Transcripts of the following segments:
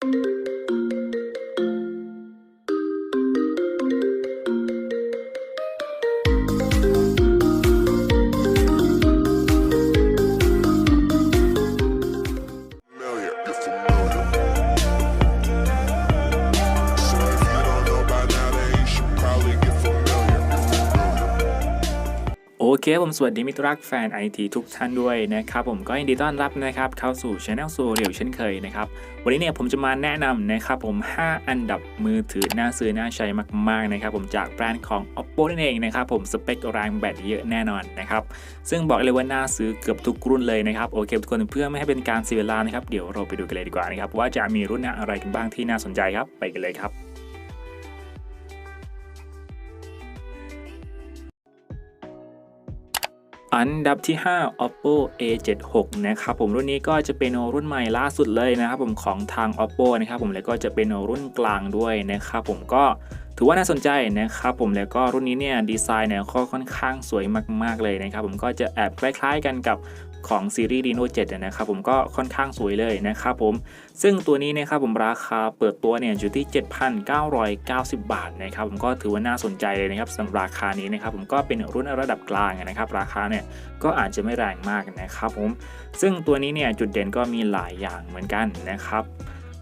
thank you. เคผมสวัสดีมิตรรักแฟนไอทีทุกท่านด้วยนะครับผมก็ยินดีต้อนรับนะครับเข้าสู่ช anel สูเรียวเช่นเคยนะครับวันนี้เนี่ยผมจะมาแนะนำนะครับผม 5 อันดับมือถือน่าซื้อน่าใช้มากๆนะครับผมจากแบรนด์ของ oppo นั่นเองนะครับผมสเปคแรงแบตเยอะแน่นอนนะครับซึ่งบอกเลยว่าน่าซื้อเกือบทุกรุ่นเลยนะครับโอเคทุกคนเพื่อไม่ให้เป็นการเสียเวลานะครับเดี๋ยวเราไปดูกันเลยดีกว่านะครับว่าจะมีรุ่นอะไรกันบ้างที่น่าสนใจครับไปกันเลยครับ อันดับที่ 5 oppo a76 นะครับผมรุ่นนี้ก็จะเป็นรุ่นใหม่ล่าสุดเลยนะครับผมของทาง oppo นะครับผมแล้วก็จะเป็นรุ่นกลางด้วยนะครับผมก็ถือว่าน่าสนใจนะครับผมแล้วก็รุ่นนี้เนี่ยดีไซน์เนี่ยก็ค่อนข้างสวยมาก ๆ เลยนะครับผมก็จะแอบคล้าย ๆ กันกับ ของซีรีส์ Reno 7นะครับผมก็ค่อนข้างสวยเลยนะครับผม ซึ่งตัวนี้นะครับผมราคาเปิดตัวเนี่ยอยู่ที่ 7,990 บาทนะครับผมก็ถือว่าน่าสนใจเลยนะครับสำหรับราคานี้นะครับผมก็เป็นรุ่นระดับกลางนะครับราคาเนี่ยก็อาจจะไม่แรงมากนะครับผม ซึ่งตัวนี้เนี่ยจุดเด่นก็มีหลายอย่างเหมือนกันนะครับ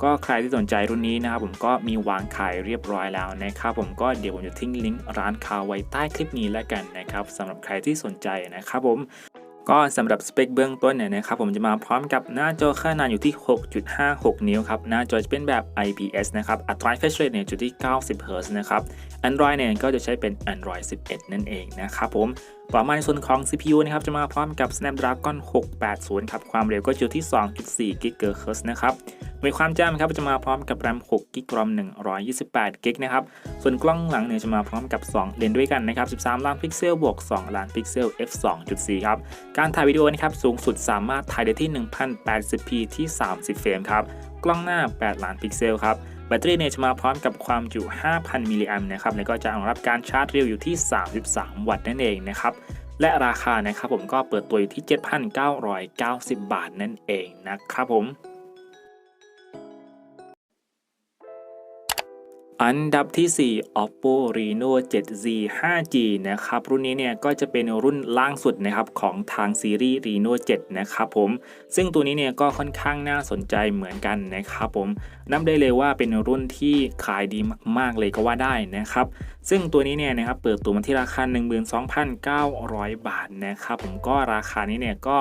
ก็ใครที่สนใจรุ่นนี้นะครับผมก็มีวางขายเรียบร้อยแล้วนะครับผมก็เดี๋ยวผมจะทิ้งลิงก์ร้านค้าไว้ใต้คลิปนี้แล้วกันนะครับสำหรับใครที่สนใจนะครับผม ก็สำหรับสเปคเบื้องต้นเนี่ยนะครับผมจะมาพร้อมกับหน้าจอขนาดอยู่ที่ 6.56 นิ้วครับ หน้าจอจะเป็นแบบ IPS นะครับอัตรา refresh rate เนี่ยอยู่ที่ 90 Hz นะครับ Android เนี่ยก็จะใช้เป็น Android 11 นั่นเองนะครับผมต่อมาในส่วนของ CPU นะครับจะมาพร้อมกับ Snapdragon 680 ครับ ความเร็วก็อยู่ที่ 2.4 GHz นะครับ มีความจำครับจะมาพร้อมกับ RAM 6 GB ROM 128 GB นะครับ ส่วนกล้องหลังเนี่ยจะมาพร้อมกับ 2 เลนส์ด้วยกันนะครับ 13 ล้านพิกเซลบวก 2 ล้านพิกเซล f 2.4 ครับ การถ่ายวิดีโอนะครับสูงสุดสามารถถ่ายได้ที่ 1080p ที่ 30 เฟรมครับ กล้องหน้า 8 ล้านพิกเซลครับแบตเตอรี่เนี่ยจะมาพร้อมกับความจุ 5,000 มิลลิแอมป์นะครับ แล้วก็จะรองรับการชาร์จเร็วอยู่ที่ 33 วัตต์นั่นเองนะครับ และราคานะครับผมก็เปิดตัวอยู่ที่ 7,990 บาทนั่นเองนะครับผม อันดับที่ 4 oppo reno 7z 5g นะครับ รุ่นนี้เนี่ยก็จะเป็นรุ่นล่างสุดนะครับของทางซีรีส์ reno 7 นะครับผม ซึ่งตัวนี้เนี่ยก็ค่อนข้างน่าสนใจเหมือนกันนะครับผมนับได้เลยว่าเป็นรุ่นที่ขายดีมาก ๆ เลยก็ว่าได้นะครับ ซึ่งตัวนี้เนี่ยนะครับเปิดตัวมาที่ราคา 12,900 บาทนะครับผมก็ราคานี้เนี่ยก็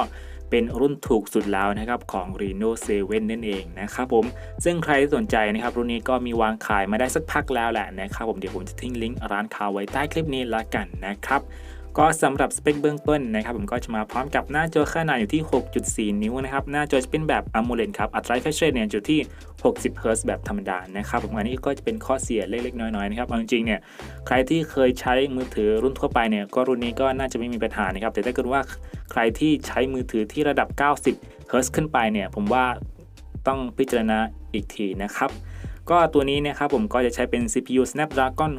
เป็นรุ่นถูกสุดแล้วนะครับของ Reno 7 นั่นเองนะครับผมซึ่งใครที่สนใจนะครับรุ่นนี้ก็มีวางขายมาได้สักพักแล้วแหละนะครับผมเดี๋ยวผมจะทิ้งลิงก์ร้านค้าไว้ใต้คลิปนี้ละกันนะครับ ก็สำหรับสเปคเบื้องต้นนะครับผมก็จะมาพร้อมกับหน้าจอขนาดอยู่ที่ 6.4 นิ้วนะครับ หน้าจอจะเป็นแบบ AMOLED ครับ อัตรา refresh rate เนี่ยอยู่ที่ 60 Hz แบบธรรมดานะครับผมอันนี้ก็จะเป็นข้อเสียเล็กๆ น้อยๆนะครับเอาจริงๆเนี่ยใครที่เคยใช้มือถือรุ่นทั่วไปเนี่ยก็รุ่นนี้ก็น่าจะไม่มีปัญหานะครับแต่ถ้าเกิดว่าใครที่ใช้มือถือที่ระดับ 90 Hz ขึ้นไปเนี่ยผมว่าต้องพิจารณาอีกทีนะครับ ก็ตัวนี้นะครับผมก็จะใช้เป็น CPU Snapdragon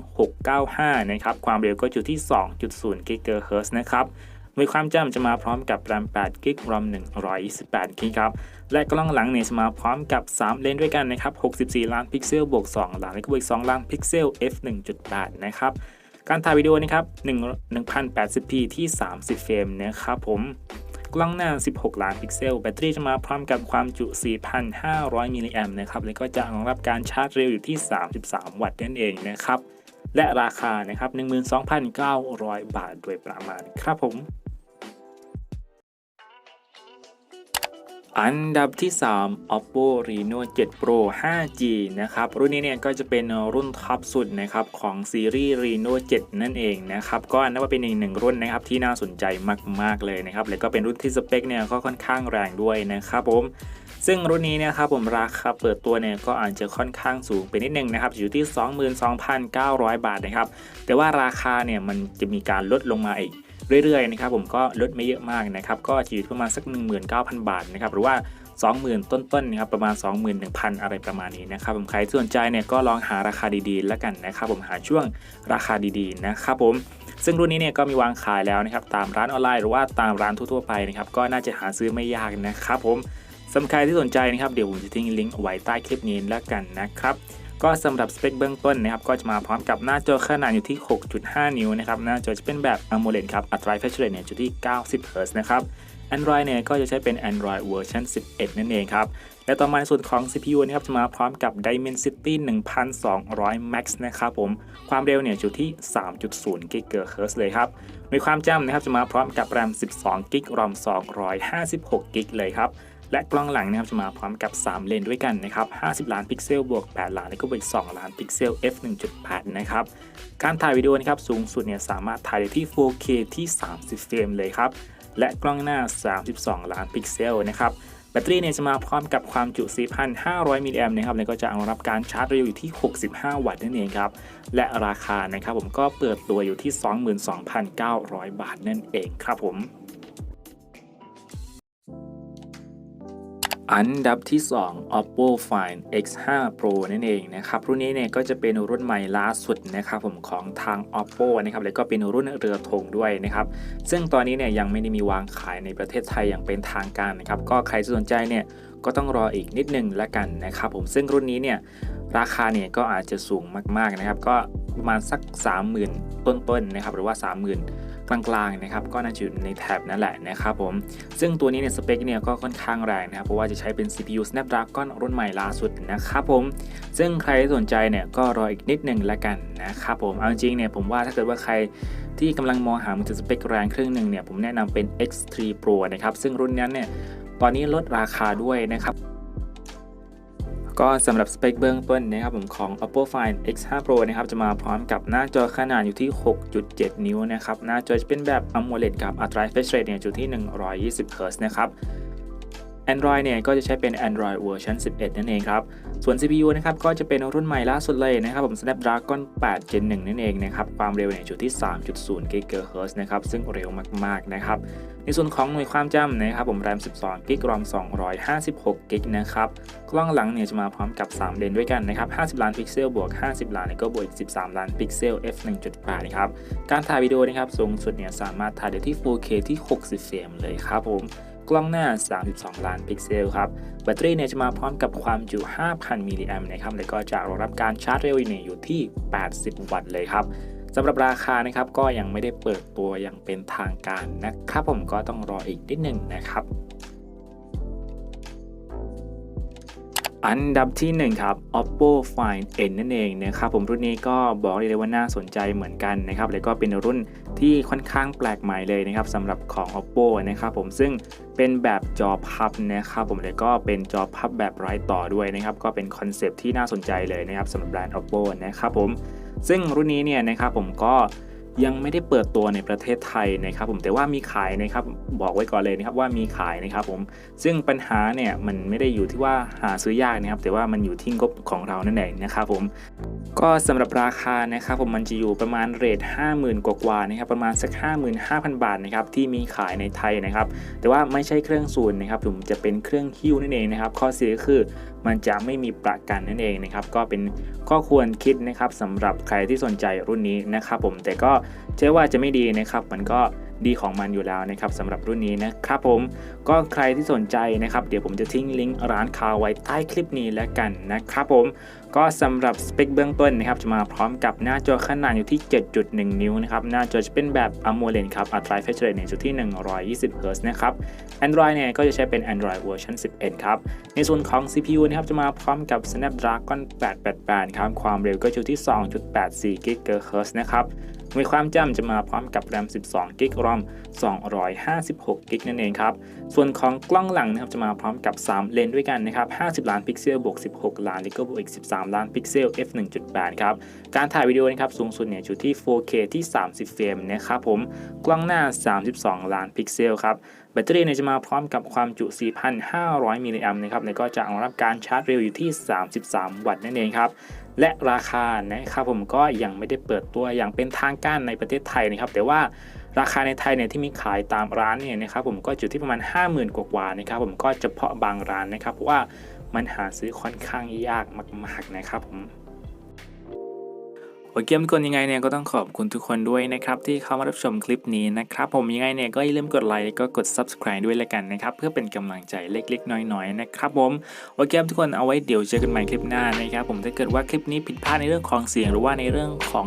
695 นะครับ ความเร็วก็อยู่ที่ 2.0 GHz นะครับมีความจำจะมาพร้อมกับ RAM 8 GB ROM 128 GB ครับ และกล้องหลังเนี่ยจะมาพร้อมกับ 3 เลนส์ด้วยกันนะครับ 64 ล้านพิกเซลบวก 2 ล้านและก็บวก2ล้านพิกเซล f 1.8 นะครับ การถ่ายวิดีโอนะครับ 1080p ที่ 30 เฟรมนะครับผม กล้องหน้า 16 ล้านพิกเซล แบตเตอรี่จะมาพร้อมกับความจุ 4,500 มิลลิแอมป์นะครับ แล้วก็จะรองรับการชาร์จเร็วอยู่ที่ 33 วัตต์นั่นเองนะครับ และราคานะครับ 12,900 บาทโดยประมาณครับผม อันดับที่ 3 oppo reno 7 pro 5g นะครับ รุ่นนี้เนี่ยก็จะเป็นรุ่นท็อปสุดนะครับของซีรีส์ reno 7 นั่นเองนะครับ ก็นับว่าเป็นอีกหนึ่งรุ่นนะครับที่น่าสนใจมาก ๆ เลยนะครับ แล้วก็เป็นรุ่นที่สเปคเนี่ยก็ค่อนข้างแรงด้วยนะครับผม ซึ่งรุ่นนี้นะครับผมราคาเปิดตัวเนี่ยก็อาจจะค่อนข้างสูงไปนิดนึงนะครับ อยู่ที่ 22,900 บาทนะครับ แต่ว่าราคาเนี่ยมันจะมีการลดลงมาอีก เรื่อยๆนะครับผมก็ลดไม่เยอะมากนะครับก็จะอยู่ประมาณสัก 19,000 บาทนะครับหรือว่า 20,000 ต้นๆนะครับประมาณ 21,000 อะไรประมาณนี้นะครับผมใครสนใจเนี่ยก็ลองหาราคาดีๆ แล้วกันนะครับผมหาช่วงราคาดีๆนะครับผมซึ่งรุ่นนี้เนี่ยก็มีวางขายแล้วนะครับตามร้านออนไลน์หรือว่าตามร้านทั่วๆไปนะครับก็น่าจะหาซื้อไม่ยากนะครับผมสำหรับใครที่สนใจนะครับเดี๋ยวผมจะทิ้งลิงก์ไว้ใต้คลิปนี้แล้วกันนะครับ ก็สำหรับสเปคเบื้องต้นนะครับก็จะมาพร้อมกับหน้าจอขนาดอยู่ที่ 6.5 นิ้วนะครับหน้าจอจะเป็นแบบ AMOLED ครับอัตรา refresh rate เนี่ยอยู่ที่ 90 Hz นะครับ Android เนี่ยก็จะใช้เป็น Android เวอร์ชัน11 นั่นเองครับ และต่อมาในส่วนของ CPU นะครับจะมาพร้อมกับ Dimensity 1200 Max นะครับผม ความเร็วเนี่ยอยู่ที่ 3.0 GHz เลยครับ มีความจำนะครับจะมาพร้อมกับ RAM 12 g b ROM 256 g b เลยครับ และกล้องหลังนะครับจะมาพร้อมกับ 3 เลนด้วยกันนะครับ 50 ล้านพิกเซลบวก 8 ล้านแล้วก็บวกอีก2ล้านพิกเซล f 1.8 นะครับ การถ่ายวิดีโอนะครับสูงสุดเนี่ยสามารถถ่ายได้ที่ 4K ที่ 30 เฟรมเลยครับ และกล้องหน้า 32 ล้านพิกเซลนะครับ แบตเตอรี่เนี่ยจะมาพร้อมกับความจุ 4,500 มิลลิแอมป์นะครับ แล้วก็จะรองรับการชาร์จเร็วอยู่ที่ 65 วัตต์นั่นเองครับ และราคานะครับผมก็เปิดตัวอยู่ที่ 22,900 บาทนั่นเองครับผม อันดับที่ 2 Oppo Find X5 Pro นั่นเองนะครับรุ่นนี้เนี่ยก็จะเป็นรุ่นใหม่ล่าสุดนะครับผมของทาง Oppo นะครับแล้วก็เป็นรุ่นเรือธงด้วยนะครับซึ่งตอนนี้เนี่ยยังไม่ได้มีวางขายในประเทศไทยอย่างเป็นทางการนะครับก็ใครสนใจเนี่ยก็ต้องรออีกนิดนึงละกันนะครับผมซึ่งรุ่นนี้เนี่ยราคาเนี่ยก็อาจจะสูงมากๆนะครับก็ประมาณสัก 30,000 ต้นๆนะครับหรือว่า 30,000 กลางๆนะครับก็น่าจะอยู่ในแท็บนั่นแหละนะครับผมซึ่งตัวนี้เนี่ยสเปคเนี่ยก็ค่อนข้างแรงนะครับเพราะว่าจะใช้เป็น CPU Snapdragon รุ่นใหม่ล่าสุดนะครับผมซึ่งใครสนใจเนี่ยก็รออีกนิดหนึ่งละกันนะครับผมเอาจริงๆเนี่ยผมว่าถ้าเกิดว่าใครที่กำลังมองหามือถือสเปคแรงเครื่องหนึ่งเนี่ยผมแนะนำเป็น X3 Pro นะครับซึ่งรุ่นนั้นเนี่ยตอนนี้ลดราคาด้วยนะครับ ก็สำหรับสเปคเบื้องต้นนะครับผมของ Oppo Find X5 Pro นะครับจะมาพร้อมกับหน้าจอขนาดอยู่ที่ 6.7 นิ้วนะครับหน้าจอจะเป็นแบบ AMOLED กับอัตรา refresh rate เนี่ยอยู่ที่ 120 Hz นะครับ Android เนี่ยก็จะใช้เป็น Android เวอร์ชัน11 นั่นเองครับ ส่วน CPU นะครับก็จะเป็นรุ่นใหม่ล่าสุดเลยนะครับผม Snapdragon 8 Gen 1 นั่นเองนะครับความเร็วเนี่ยอยู่ที่ 3.0 GHz นะครับซึ่งเร็วมากๆนะครับในส่วนของหน่วยความจำนะครับผม RAM 12 g b ROM 256 g b นะครับกล้องหลังเนี่ยจะมาพร้อมกับ 3 เลนด้วยกันนะครับ50 ล้านพิกเซลบวก 50 ล้านแล้วก็บวกอีก 13 ล้านพิกเซล f 1.8นะครับการถ่ายวิดีโอนะครับสูงสุดเนี่ยสามารถถ่ายได้ที่ 4K ที่ 60 เฟรมเลยครับผม กล้องหน้า 32 ล้านพิกเซลครับ แบตเตอรี่เนี่ยจะมาพร้อมกับความจุ 5,000 มิลลิแอมป์นะครับ แล้วก็จะรองรับการชาร์จเร็วเนี่ยอยู่ที่ 80 วัตต์เลยครับสำหรับราคานะครับก็ยังไม่ได้เปิดตัวอย่างเป็นทางการนะครับผมก็ต้องรออีกนิดหนึ่งนะครับ อันดับที่ 1 ครับ Oppo Find N นั่นเองนะครับผมรุ่นนี้ก็บอกเลยว่าน่าสนใจเหมือนกันนะครับแล้วก็เป็นรุ่นที่ค่อนข้างแปลกใหม่เลยนะครับสำหรับของ Oppo นะครับผมซึ่งเป็นแบบจอพับนะครับผมแล้วก็เป็นจอพับแบบไร้ต่อด้วยนะครับก็เป็นคอนเซปที่น่าสนใจเลยนะครับสำหรับแบรนด์ Oppo นะครับผมซึ่งรุ่นนี้เนี่ยนะครับผมก็ ยังไม่ได้เปิดตัวในประเทศไทยนะครับผมแต่ว่ามีขายนะครับบอกไว้ก่อนเลยนะครับว่ามีขายนะครับผมซึ่งปัญหาเนี่ยมันไม่ได้อยู่ที่ว่าหาซื้อยากนะครับ แต่ว่ามันอยู่ที่งบของเรานั่นเองนะครับผมก็สำหรับราคานะครับผมมันจะอยู่ประมาณเรท50,000 กว่าๆนะครับประมาณสัก 55,000 บาทนะครับที่มีขายในไทยนะครับ แต่ว่าไม่ใช่เครื่องศูนนะครับผมจะเป็นเครื่องคิ้วนั่นเองนะครับข้อเสียคือ มันจะไม่มีประกันนั่นเองนะครับ ก็เป็นข้อควรคิดนะครับสำหรับใครที่สนใจรุ่นนี้นะครับผมแต่ก็เชื่อว่าจะไม่ดีนะครับ มันก็ ดีของมันอยู่แล้วนะครับสำหรับรุ่นนี้นะครับผมก็ใครที่สนใจนะครับ เดี๋ยวผมจะทิ้งลิงก์ร้านค้าไว้ใต้คลิปนี้แล้วกันนะครับผมก็สำหรับสเปคเบื้องต้นนะครับจะมาพร้อมกับหน้าจอขนาดอยู่ที่ 7.1 นิ้วนะครับหน้าจอจะเป็นแบบ AMOLED ครับอัตรา refresh rate เนี่ยอยู่ที่ 120 Hz นะครับ Android เนี่ยก็จะใช้เป็น Android เวอร์ชัน11 ครับ ในส่วนของ CPU นะครับจะมาพร้อมกับ Snapdragon 888 ครับ ความเร็วก็อยู่ที่ 2.84 GHz นะครับ มีความจำจะมาพร้อมกับ RAM 12 g b ROM 256 g b นั่นเองครับ ส่วนของกล้องหลังนะครับจะมาพร้อมกับ 3 เลนส์ด้วยกันนะครับ 50 ล้านพิกเซลบวก 16 ล้าน แล้วก็บวกอีก 13 ล้านพิกเซล f 1.8 ครับ การถ่ายวิดีโอนะครับสูงสุดเนี่ยอยู่ที่ 4K ที่ 30 เฟรมนะครับผม กล้องหน้า 32 ล้านพิกเซลครับแบตเตอรี่เนี่ยจะมาพร้อมกับความจุ 4,500 มิลลิแอมป์นะครับ แล้วก็จะรองรับการชาร์จเร็วอยู่ที่ 33 วัตต์นั่นเองครับ และราคานะครับผมก็ยังไม่ได้เปิดตัวอย่างเป็นทางการในประเทศไทยนะครับ แต่ว่าราคาในไทยเนี่ยที่มีขายตามร้านเนี่ยนะครับผมก็อยู่ที่ประมาณ 50,000 กว่าๆนะครับผมก็เฉพาะบางร้านนะครับเพราะว่ามันหาซื้อค่อนข้างยากมาก ๆนะครับผม โอเคทุกคนยังไงเนี่ยก็ต้องขอบคุณทุกคนด้วยนะครับที่เข้ามารับชมคลิปนี้นะครับผมยังไงเนี่ยก็อย่าลืมกดไลค์ก็กด subscribe ด้วยละกันนะครับเพื่อเป็นกำลังใจเล็กๆ น้อยๆนะครับผมโอเคทุกคนเอาไว้เดี๋ยวเจอกันใหม่คลิปหน้านะครับผมถ้าเกิดว่าคลิปนี้ผิดพลาดในเรื่องของเสียงหรือว่าในเรื่องของ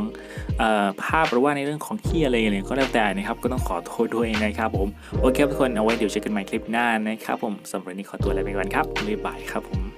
ออภาพหรือว่าในเรื่องของที่อะไรเนี่ยก็แล้วแต่นะครับก็ต้องขอโทษด้วยนะครับผมโอเคทุกคนเอาไว้เดี๋ยวเจอกันใหม่คลิปหน้านะครับผมสำหรับนนี้ขอตัวลาไปก่อนครับบ๊ายบายครับผม